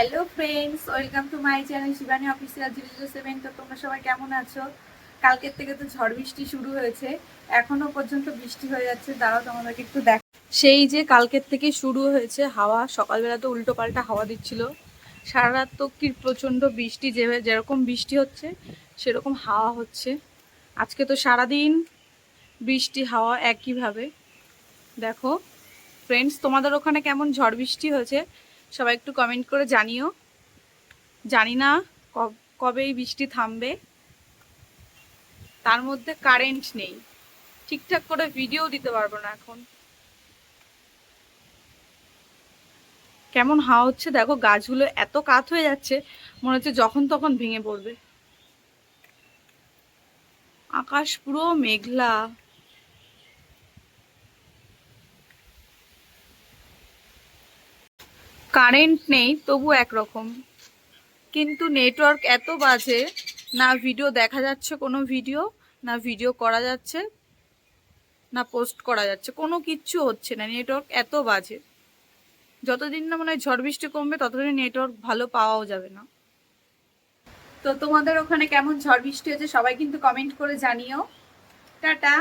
Hello friends welcome to my channel Shivani official zero zero seven তো তোমরা সবাই কেমন আছো? কালকের থেকে তো ঝড় বৃষ্টি শুরু হয়েছে। এখনও পর্যন্ত বৃষ্টি হয়ে যাচ্ছে। দাঁড়াও, তোমাদেরকে একটু দেখ সেই যে কালকের থেকে শুরু হয়েছে হাওয়া, সকালবেলা তো উল্টো পাল্টা হাওয়া দিচ্ছিল। সারা রাত তো কি প্রচণ্ড বৃষ্টি, যে যেরকম বৃষ্টি হচ্ছে, সেরকম হাওয়া হচ্ছে। আজকে তো সারাদিন বৃষ্টি, হাওয়া একইভাবে। দেখো ফ্রেন্ডস তোমাদের ওখানে কেমন ঝড় বৃষ্টি হয়েছে? সবাই একটু কমেন্ট করে জানিও। জানি না কব- এই বৃষ্টি থামবে। তার মধ্যে কারেন্ট নেই। ঠিকঠাক করে ভিডিও দিতে পারব না এখন। কেমন হাওয়া হচ্ছে দেখো, গাছগুলো এত কাত হয়ে যাচ্ছে, মনে হচ্ছে যখন তখন ভেঙে পড়বে। আকাশ পুরো মেঘলা। কারেন্ট নেই তবু একরকম। কিন্তু নেটওয়ার্ক এত বাজে, না ভিডিও দেখা যাচ্ছে কোনো ভিডিও, না ভিডিও করা যাচ্ছে, না পোস্ট করা যাচ্ছে, কোনো কিচ্ছু হচ্ছে না, নেটওয়ার্ক এত বাজে। যতদিন না মনে হয় ঝড় বৃষ্টি কমবে, ততদিন নেটওয়ার্ক ভালো পাওয়াও যাবে না। তো তোমাদের ওখানে কেমন ঝড় বৃষ্টি হচ্ছে সবাই কিন্তু কমেন্ট করে জানিও। টাটা।